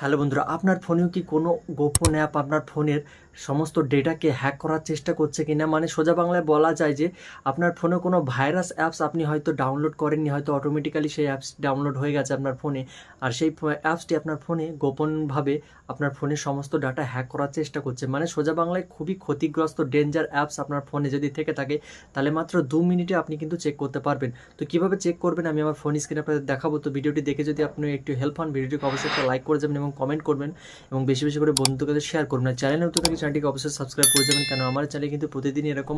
Hello বন্ধুরা, আপনার ফোনেও কি কোনো গোপন অ্যাপ আপনার ফোনের সমস্ত ডেটাকে হ্যাক করার চেষ্টা করছে কিনা? মানে সোজা বাংলায় বলা যায় যে, আপনার ফোনে কোনো ভাইরাস অ্যাপস আপনি হয়তো ডাউনলোড করেননি, হয়তো অটোমেটিক্যালি সেই অ্যাপস ডাউনলোড হয়ে গেছে আপনার ফোনে। আর সেই অ্যাপসটি আপনার ফোনে গোপনভাবে আপনার ফোনের সমস্ত ডাটা হ্যাক করার চেষ্টা করছে। মানে সোজা বাংলায় খুবই ক্ষতিগ্রস্ত ডেঞ্জার অ্যাপস আপনার ফোনে যদি থেকে থাকে, তাহলে মাত্র দু মিনিটে আপনি কিন্তু চেক করতে পারবেন। তো কীভাবে চেক করবেন? আমি আমার ফোন স্ক্রিনে আপনাদের দেখাবো। তো ভিডিওটি দেখে যদি আপনি একটু হেল্প হন, ভিডিওটিকে অবশ্যই একটা লাইক করে যাবেন এবং কমেন্ট করবেন এবং বেশি বেশি করে বন্ধুদের কাছে শেয়ার করবেন। আর চ্যানেল নতুন থাকলে চ্যানেলটিকে অবশ্যই সাবস্ক্রাইব করে যাবেন কেন আমার চ্যানেলে কিন্তু প্রতিদিন এরকম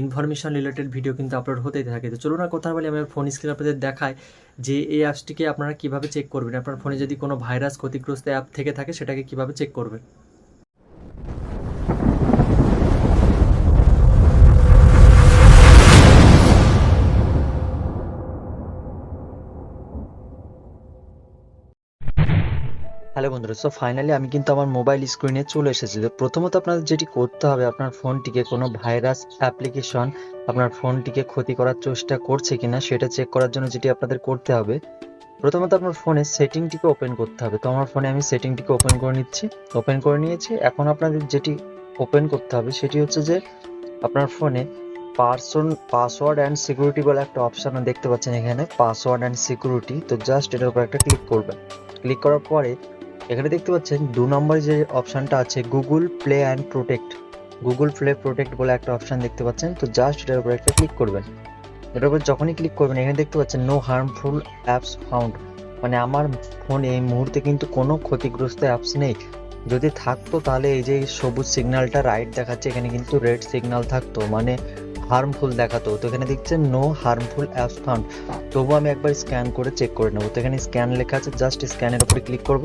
ইনফরমেশন রিলেটেড ভিডিও কিন্তু আপলোড হতেই থাকে। তো চলুন না কথা বলি, আমি আমার ফোন স্ক্রিন আপনাদের দেখায় যে এই অ্যাপসটিকে আপনারা কীভাবে চেক করবেন। আপনার ফোনে যদি কোনো ভাইরাস ক্ষতিগ্রস্ত অ্যাপ থেকে থাকে, সেটাকে কীভাবে চেক করবেন? হ্যালো বন্ধুরা সো ফাইনালি আমি কিন্তু আমার মোবাইল স্ক্রিনে চলে এসেছি। তো প্রথমত আপনাদের যেটি করতে হবে, আপনার ফোনটিকে কোনো ভাইরাস অ্যাপ্লিকেশন আপনার ফোনটিকে ক্ষতি করার চেষ্টা করছে কিনা সেটা চেক করার জন্য যেটি আপনাদের করতে হবে। প্রথমত আপনার ফোনে সেটিংটিকে ওপেন করতে হবে। তো আমার ফোনে আমি সেটিংটিকে ওপেন করে নিচ্ছি ওপেন করে নিয়েছি। এখন আপনাদের যেটি ওপেন করতে হবে সেটি হচ্ছে যে আপনার ফোনে পার্সন পাসওয়ার্ড অ্যান্ড সিকিউরিটি বলে একটা অপশান দেখতে পাচ্ছেন এখানে পাসওয়ার্ড অ্যান্ড সিকিউরিটি তো জাস্ট এটার উপর একটা ক্লিক করবেন। ক্লিক করার পরে এখানে দেখতে পাচ্ছেন দু নম্বর যে অপশনটা আছে Google Play and protect Google Play protect বলে একটা অপশন দেখতে পাচ্ছেন। তো জাস্ট এটার উপর একটা ক্লিক করবেন। এটার উপর যখনই ক্লিক করবেন, এখানে দেখতে পাচ্ছেন নো হার্মফুল অ্যাপস ফাউন্ড মানে আমার ফোনে এই মুহূর্তে কিন্তু কোনো ক্ষতিগ্রস্ত অ্যাপস নেই। যদি থাকতো তাহলে এই যে সবুজ সিগন্যালটা রাইট দেখাচ্ছে, এখানে কিন্তু রেড সিগন্যাল থাকতো মানে হার্মফুল দেখাতো। তো এখানে দেখছেন নো হার্মফুল অ্যাপস ফাউন্ড তবুও আমি একবার স্ক্যান করে চেক করে নেব। তো এখানে স্ক্যান লেখা আছে, জাস্ট স্ক্যানের উপরে ক্লিক করব।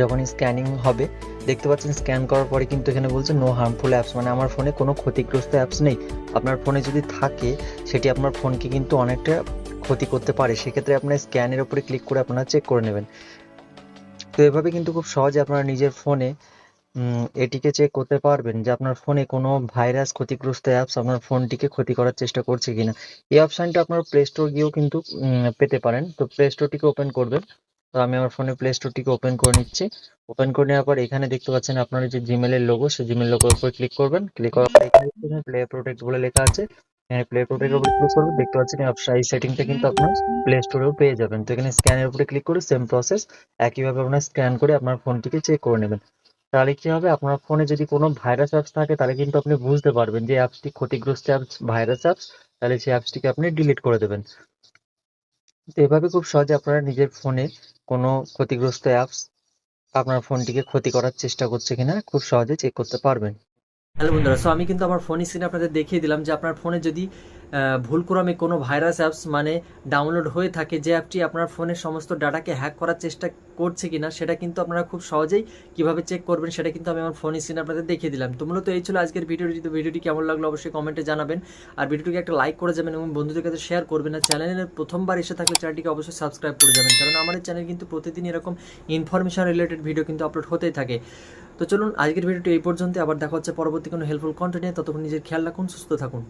যখন স্ক্যানিং হবে, দেখতে পাচ্ছেন স্ক্যান করার পরে কিন্তু এখানে বলছে নো হার্মফুল অ্যাপস মানে আমার ফোনে কোনো ক্ষতিগ্রস্ত অ্যাপস নেই। আপনার ফোনে যদি থাকে, সেটি আপনার ফোনকে কিন্তু অনেকটা ক্ষতি করতে পারে। সেক্ষেত্রে আপনার স্ক্যানের উপরে ক্লিক করে আপনারা চেক করে নেবেন। তো এভাবে কিন্তু খুব সহজে আপনারা নিজের ফোনে এটিকে চেক করতে পারবেন যে আপনার ফোনে কোনো ভাইরাস ক্ষতিগ্রস্ত অ্যাপস আপনার ফোনটিকে ক্ষতি করার চেষ্টা করছে কিনা। এই অপশানটা আপনার প্লে স্টোর গিয়েও কিন্তু পেতে পারেন। তো প্লে স্টোরটিকে ওপেন করবেন। তো আমি আমার ফোনে প্লে স্টোরটিকে ওপেন করে নিচ্ছি। ওপেন করে নেওয়ার পর এখানে দেখতে পাচ্ছেন আপনার যে জিমেলের লোগো সেই জিমেল লোগোর উপর ক্লিক করবেন। ক্লিক করার পর এখানে প্লে প্রোটেক্ট বলে লেখা আছে। এখানে প্লে প্রোটেক্টের উপর ক্লিক করবেন। দেখতে পাচ্ছেন এই সেটিংটা কিন্তু আপনার প্লে স্টোরেও পেয়ে যাবেন। তো এখানে স্ক্যানের উপরে ক্লিক করে সেম প্রসেস একইভাবে আপনার স্ক্যান করে আপনার ফোনটিকে চেক করে নেবেন। তাহলে কি হবে? আপনার ফোনে যদি কোনো ভাইরাস অ্যাপস থাকে, তাহলে কিন্তু আপনি বুঝতে পারবেন যে অ্যাপসটি ক্ষতিগ্রস্ত অ্যাপস ভাইরাস অ্যাপস তাহলে সেই অ্যাপসটিকে আপনি ডিলিট করে দেবেন। তো এভাবে খুব সহজে আপনারা নিজের ফোনে কোনো ক্ষতিগ্রস্ত অ্যাপস আপনার ফোনটিকে ক্ষতি করার চেষ্টা করছে কিনা খুব সহজে চেক করতে পারবেন। হ্যালো বন্ধুরা সো আমি কিন্তু আমার ফোন স্ক্রিনে আপনাদের দেখিয়ে দিলাম যে আপনার ফোনে যদি ভুলক্রমে কোনো ভাইরাস অ্যাপস মানে ডাউনলোড হয়ে থাকে যে অ্যাপটি আপনার ফোনের সমস্ত ডাটাকে হ্যাক করার চেষ্টা করছে কিনা, সেটা কিন্তু আপনারা খুব সহজেই কীভাবে চেক করবেন সেটা কিন্তু আমি আমার ফোন স্ক্রিনে আপনাদের দেখিয়ে দিলাম। তো মূলত এই ছিল আজকের ভিডিওটি তো ভিডিওটি কেমন লাগল অবশ্যই কমেন্টে জানাবেন। আর ভিডিওটিকে একটা লাইক করে যাবেন এবং বন্ধুদের কাছে শেয়ার করবেন। আর চ্যানেলের প্রথমবার এসে থাকলে চ্যানেলটিকে অবশ্যই সাবস্ক্রাইব করে যাবেন, কারণ আমার চ্যানেল কিন্তু প্রতিদিন এরকম ইনফরমেশন রিলেটেড ভিডিও কিন্তু আপলোড হতেই থাকে। তো চলুন আজকের ভিডিওটি এই পর্যন্ত আবার দেখা হচ্ছে পরবর্তী কোনো হেল্পফুল কন্টেন্ট ততক্ষণ নিজের খেয়াল রাখুন, সুস্থ থাকুন।